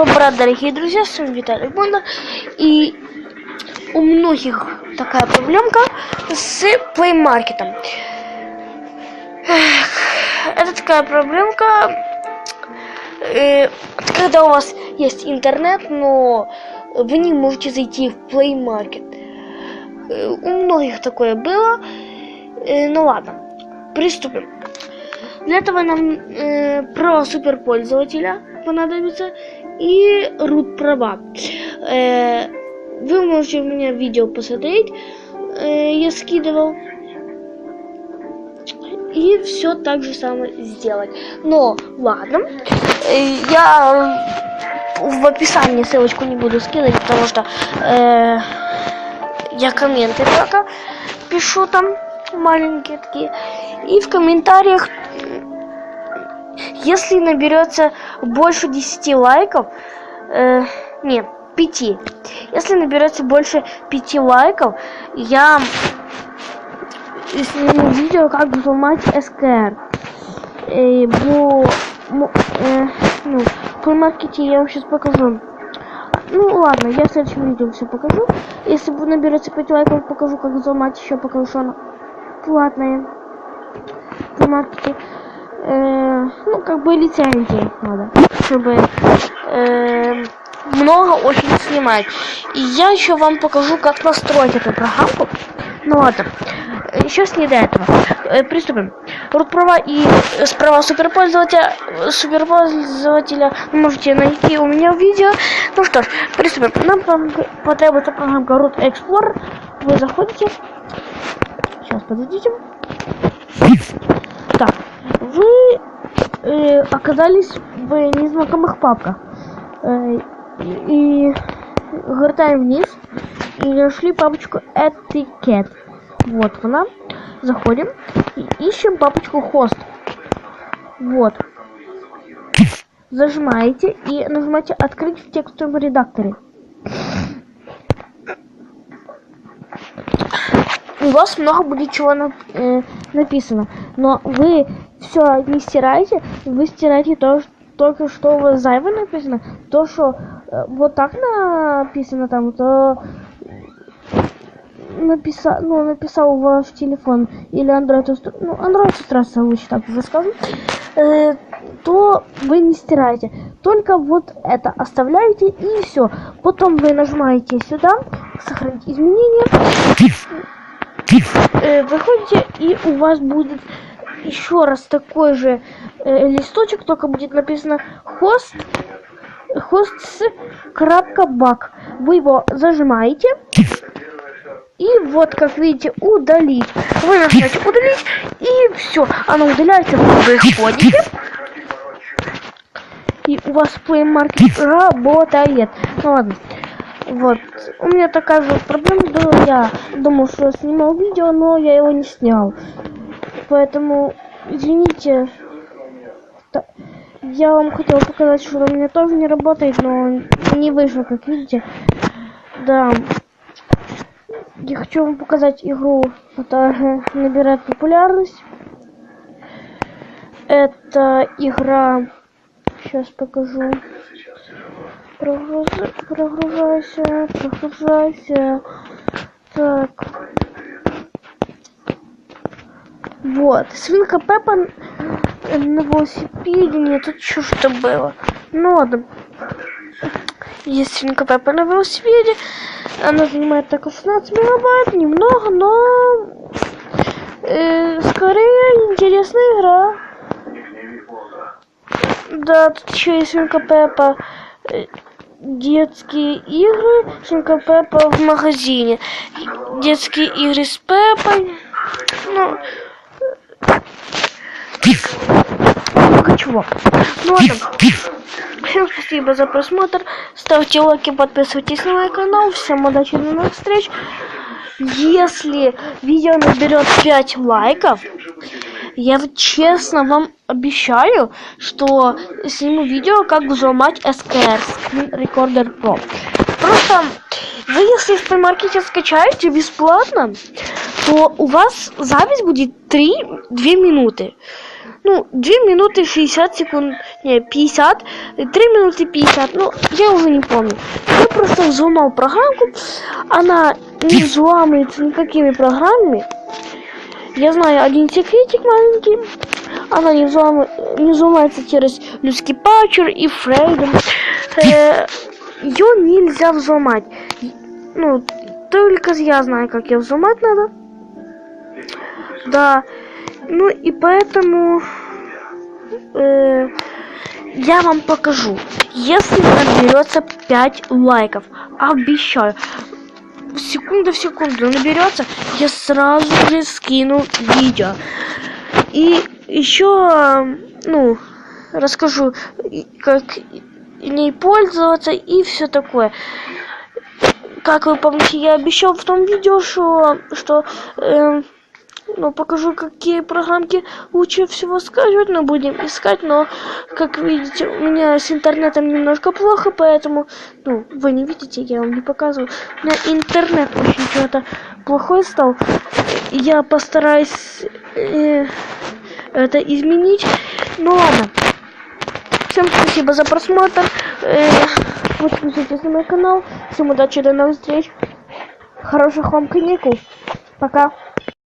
Бобра, дорогие друзья, с вами Виталий Бондар. И у многих такая проблемка с Play Market. Это такая проблемка, э, когда у вас есть интернет, но вы не можете зайти в Play Market. Э, у многих такое было. Э, ну ладно, приступим. Для этого нам э, право суперпользователя понадобится и root права. Э, вы можете у меня видео посмотреть, э, я скидывал. И все так же самое сделать. Но ладно, э, я в описании ссылочку не буду скидывать, потому что я комменты только пишу там маленькие такие. И в комментариях, если наберется больше 10 лайков, э, нет, 5. Если наберется больше 5 лайков, я сниму видео, как взломать СКР. Э, бо, э, ну, в маркете я вам сейчас покажу. Ну ладно, я в следующем видео все покажу. Если наберется 5 лайков, покажу, как взломать, еще покажу, что она платные в маркете. Э, ну, как бы лицензии надо, чтобы э, много очень снимать. И я еще вам покажу, как настроить эту программку. Ну ладно, сейчас не до этого. Э, приступим. Рут права и справа суперпользователя, суперпользователя можете найти у меня в видео. Ну что ж, приступим. Нам потребуется программка Root Explorer. Вы заходите Сейчас, подождите. Так, вы э, оказались в незнакомых папках. Э, и гортаем вниз и нашли папочку Etiquette. Вот она. Заходим и ищем папочку хост. Вот. Зажимаете и нажимаете открыть в текстовом редакторе. У вас много будет чего на, э, написано. Но вы все не стираете, вы стираете то, только что у вас зайво написано. То, что э, вот так написано там, то написал, ну, написал ваш телефон или Android ну, Android устройство лучше так уже скажу, э, то вы не стираете. Только вот это оставляете и все. Потом вы нажимаете сюда, сохранить изменения выходите, и у вас будет еще раз такой же э, листочек, только будет написано хост hosts крапка бак. Вы его зажимаете. И вот, как видите, удалить. Вы нажимаете удалить, и все. Оно удаляется, вы выходите. И у вас Play Market работает. Ну ладно. Вот. У меня такая же проблема была. Я думал, что я снимал видео, но я его не снял. Поэтому, извините. Я вам хотел показать, что у меня тоже не работает, но не вышло, как видите. Да. Я хочу вам показать игру, которая набирает популярность. Это игра... Сейчас покажу. Прогруз... Прогружайся, прогружайся. Так. Вот. Свинка Пеппа на велосипеде. Нет, тут что что было. Ну ладно. Есть свинка Пеппа на велосипеде. Она занимает так 16 мегабайт. Немного, но... Э, скорее интересная игра. Да, тут еще есть свинка Пеппа детские игры Свинка Пеппа в магазине. Детские игры с Пеппой. Ну, много чего. Ну ладно. Всем спасибо за просмотр. Ставьте лайки, подписывайтесь на мой канал. Всем удачи, до новых встреч. Если видео наберет 5 лайков, я честно вам обещаю, что сниму видео, как взломать SKR, Screen Recorder Pro. Просто вы если в маркете скачаете бесплатно, то у вас запись будет 3-2 минуты. ну, 2 минуты 60 секунд, не, 50, 3 минуты 50, ну, я уже не помню. Я просто взломал программку, она не взламывается никакими программами. Я знаю один секретик маленький, она не, взлам... не взломается через людский патчер и фрейдом. Э, ее нельзя взломать. Ну, только я знаю, как ее взломать надо. Да. Ну и поэтому э, я вам покажу. Если наберется 5 лайков, обещаю, секунда в секунду наберется, я сразу же скину видео. И еще, ну, расскажу, как ней пользоваться и все такое. Как вы помните, я обещал в том видео, что, что эм, ну, покажу, какие программки лучше всего скачивать, но будем искать, но, как видите, у меня с интернетом немножко плохо, поэтому, ну, вы не видите, я вам не показываю. У меня интернет очень что-то плохой стал. Я постараюсь э, это изменить. Ну ладно. Всем спасибо за просмотр. Э, подписывайтесь на мой канал. Всем удачи, до новых встреч. Хороших вам каникул. Пока.